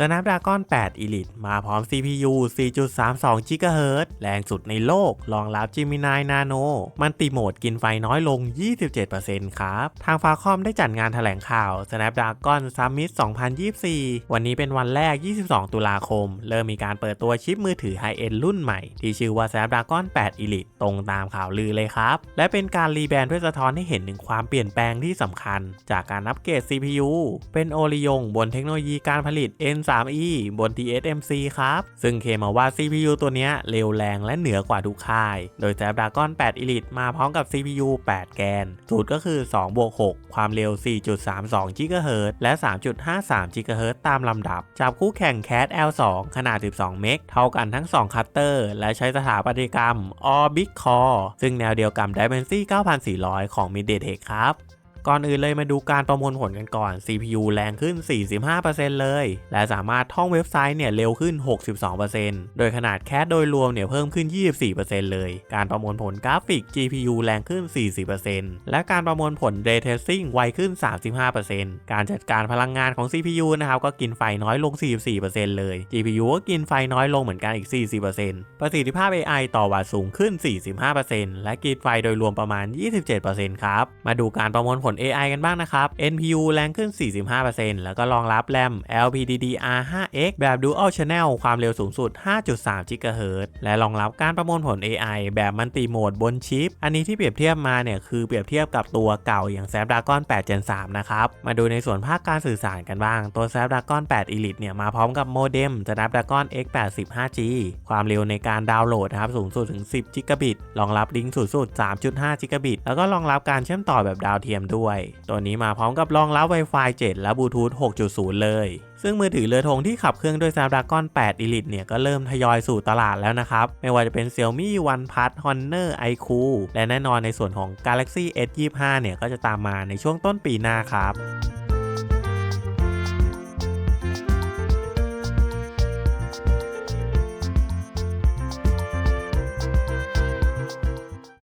Snapdragon 8 Elite มาพร้อม CPU 4.32 GHz แรงสุดในโลก รองรับ Gemini Nano มันติโหมดกินไฟน้อยลง 27%ครับ ทางฟาคอมได้จัดงานแถลงข่าว Snapdragon Summit 2024 วันนี้เป็นวันแรก 22 ตุลาคม เริ่มมีการเปิดตัวชิปมือถือไฮเอ็นรุ่นใหม่ ที่ชื่อว่า Snapdragon 8 Elite ตรงตามข่าวลือเลยครับ และเป็นการรีแบรนด์เพื่อสะท้อนให้เห็นถึงความเปลี่ยนแปลงที่สำคัญ จากการอัปเกรด CPU เป็นโอริยงบนเทคโนโลยีการผลิต N 3E บน TSMC ครับ ซึ่งเคมาว่า CPU ตัวนี้เร็วแรงและเหนือกว่าทุกค่าย โดย Snapdragon 8 Elite มาพร้อมกับ CPU 8 แกน สูตรก็คือ2บวก6ความเร็ว 4.32 GHz และ 3.53 GHz ตามลำดับ จับคู่แข่ง Cat L2 ขนาด 12 เมก เท่ากันทั้ง 2 คัตเตอร์ และใช้สถาปัตยกรรม Orbit Core ซึ่งแนวเดียวกับ Dimensity 9400 ของ MediaTek ครับ ก่อนอื่นเลยมาดูการประมวลผลกันก่อน CPU แรงขึ้น 45%เลย และสามารถท่องเว็บไซต์เนี่ยเร็วขึ้น 62%โดยขนาดแคสโดยรวมเนี่ยเพิ่มขึ้น 24%เลย การประมวลผลกราฟิก GPU แรงขึ้น 40%และการประมวลผล Ray Tracing ไวขึ้น 35%การจัดการพลังงานของ CPU นะครับก็กินไฟน้อยลง 44%เลย GPU ก็กินไฟน้อยลงเหมือนกันอีก 40%ประสิทธิภาพ AI ต่อวัตต์สูงขึ้น 45%และกินไฟโดยรวมประมาณ 27%ครับ มาดูการประมวลผลล AI กันบ้างนะครับ NPU แรงขึ้น 45%แล้วก็รองรับแรม LPDDR5X แบบ Dual Channel ความเร็วสูงสุด 5.3 GHz และรองรับการประมวลผล AI แบบมัลติโหมดบนชิป อันนี้ที่เปรียบเทียบมาเนี่ยคือเปรียบเทียบกับตัวเก่าอย่าง Snapdragon 8 Gen 3 นะครับ มาดูในส่วนภาคการสื่อสารกันบ้าง ตัว Snapdragon 8 Elite เนี่ยมาพร้อมกับโมเด็ม Snapdragon X8 5G ความเร็วในการดาวน์โหลดนะครับสูงสุดถึง 10 g b รองรับลิงก์สูงสุด 3.5 g b แล้วก็รองรับการเชื่อมต่อแบบดาวเทียมด้วยตัวนี้มาพร้อมกับรองรับ Wi-Fi 7 และบลูทูธ6.0 เลย ซึ่งมือถือเรือธงที่ขับเครื่องด้วย Snapdragon 8 Elite เนี่ยก็เริ่มทยอยสู่ตลาดแล้วนะครับ ไม่ว่าจะเป็น Xiaomi OnePlus Honor iQOO และแน่นอนในส่วนของ Galaxy S25 เนี่ยก็จะตามมาในช่วงต้นปีหน้าครับ